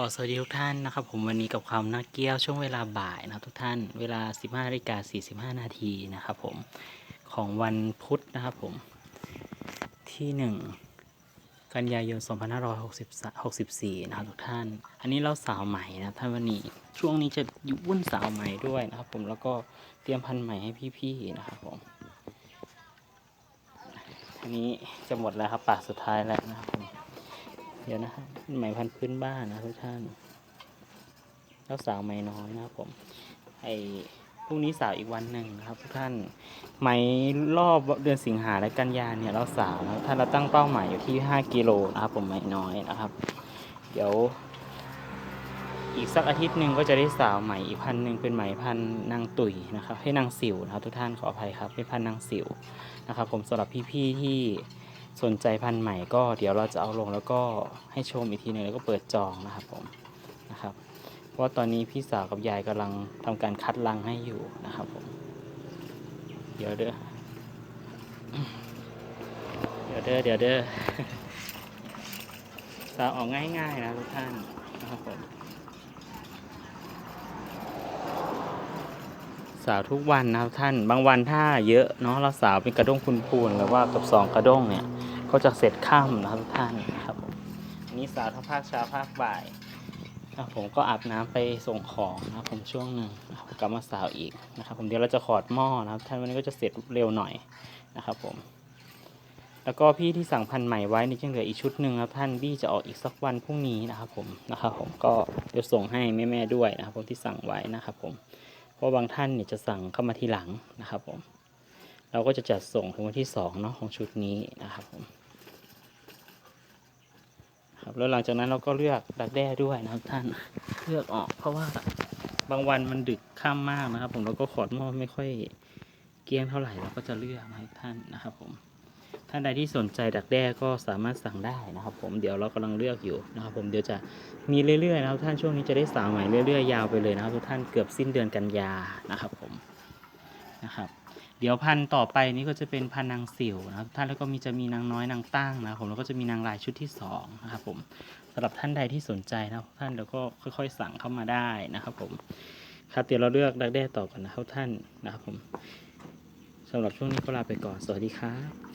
ขอสวัสดีทุกท่านนะครับ ผมวันนี้กับความนักเกี้ยวช่วงเวลาบ่ายนะทุกท่าน เวลา 15นาฬิกา45 นาทีนะครับผมของวันพุธนะครับผมที่ 1 กันยายน 2564 นะครับทุกท่าน อันนี้เราสาวใหม่นะท่านวันนี้ช่วงนี้จะยู่วุ่นสาวใหม่ด้วยนะครับผมแล้วก็เตรียมพันใหม่ให้พี่ๆนะครับผมอันนี้จะหมดแล้วครับปากสุดท้ายแล้วนะครับ เดี๋ยวนะฮะไหมพันธุ์พื้นบ้านนะทุกท่านแล้วสาวไหมน้อยนะครับผมไอพรุ่งนี้สาวอีกวันหนึ่งนะครับทุกท่านไหมรอบเดือนสิงหาและกันยาเนี่ยเราสาวนะครับท่านเราตั้งเป้าหมายอยู่ที่ 5กิโลนะครับผมไหมน้อยนะครับ เดี๋ยว อีกสักอาทิตย์หนึ่งก็จะได้สาวไหม่อีกพันหนึ่งเป็นไหมพันนางตุ๋ยนะครับให้นางสิวนะครับทุกท่านขออภัยครับเป็นพันนางสิวนะครับผมสำหรับพี่ๆที่ สนใจพันธุ์ใหม่ก็เดี๋ยวเราจะเอาลงแล้วก็ให้ชมอีกทีหนึ่งแล้วก็เปิดจองนะครับผมนะครับ เพราะตอนนี้พี่สาวกับยายกำลังทำการคัดลังให้อยู่นะครับผมเดี๋ยวเด้อเดี๋ยวเด้อเดี๋ยวเด้อสาวออกง่ายๆนะทุกท่านนะครับผมสาวทุกวันนะครับท่านบางวันถ้าเยอะเนาะเราสาวเป็นกระด้งคุณพูนหรือว่ากับสองกระด้งเนี่ย ก็จะเสร็จค่ำนะครับทุกท่านนะครับอันนี้สาวทั้งภาคเช้าภาคบ่ายนะผมก็อาบน้ำไปส่งของนะครับผมช่วงหนึ่งนะครับกลับมาสาวอีกนะครับ ผมเดี๋ยวเราจะขอดหม้อนะครับ ท่านวันนี้ก็จะเสร็จเร็วหน่อยนะครับผม แล้วก็พี่ที่สั่งพันใหม่ไว้นี่ยังเหลืออีกชุดหนึ่งครับท่านบี้จะออกอีกสักวันพรุ่งนี้นะครับผมนะครับผมก็เดี๋ยวส่งให้แม่ๆด้วยนะครับผมที่สั่งไว้นะครับผมเพราะบางท่านเนี่ยจะสั่งเข้ามาทีหลังนะครับผม เราก็จะจัดส่งถึงวันที่สองเนาะของชุดนี้นะครับผมครับแล้วหลังจากนั้นเราก็เลือกดักแด้ด้วยนะครับท่านเลือกออก เพราะว่าบางวันมันดึกค่ำมากนะครับ ผมเราก็ขอดหม้อไม่ค่อยเกี้ยงเท่าไหร่เราก็จะเลือกให้ท่านนะครับ ผมท่านใดที่สนใจดักแด้ก็สามารถสั่งได้นะครับ ผมเดี๋ยวเรากำลังเลือกอยู่นะครับ ผมเดี๋ยวจะมีเรื่อยๆนะครับ ท่านช่วงนี้จะได้สาวใหม่เรื่อยๆยาวไปเลยนะครับทุกท่านเกือบสิ้นเดือนกันยานะครับ ผมนะครับ เดี๋ยวพันต่อไปนี้ก็จะเป็นพันนางสิวนะครับท่านแล้วก็มีจะมีนางน้อยนางตั้งนะครับผมแล้วก็จะมีนางลายชุดที่สองนะครับผมสำหรับท่านใดที่สนใจนะท่านแล้วก็ค่อย ๆ สั่งเข้ามาได้นะครับผมครับเดี๋ยวเราเลือกดักแด้ต่อกันนะครับท่านนะครับผมสำหรับช่วงนี้ก็ลาไปก่อนสวัสดีครับ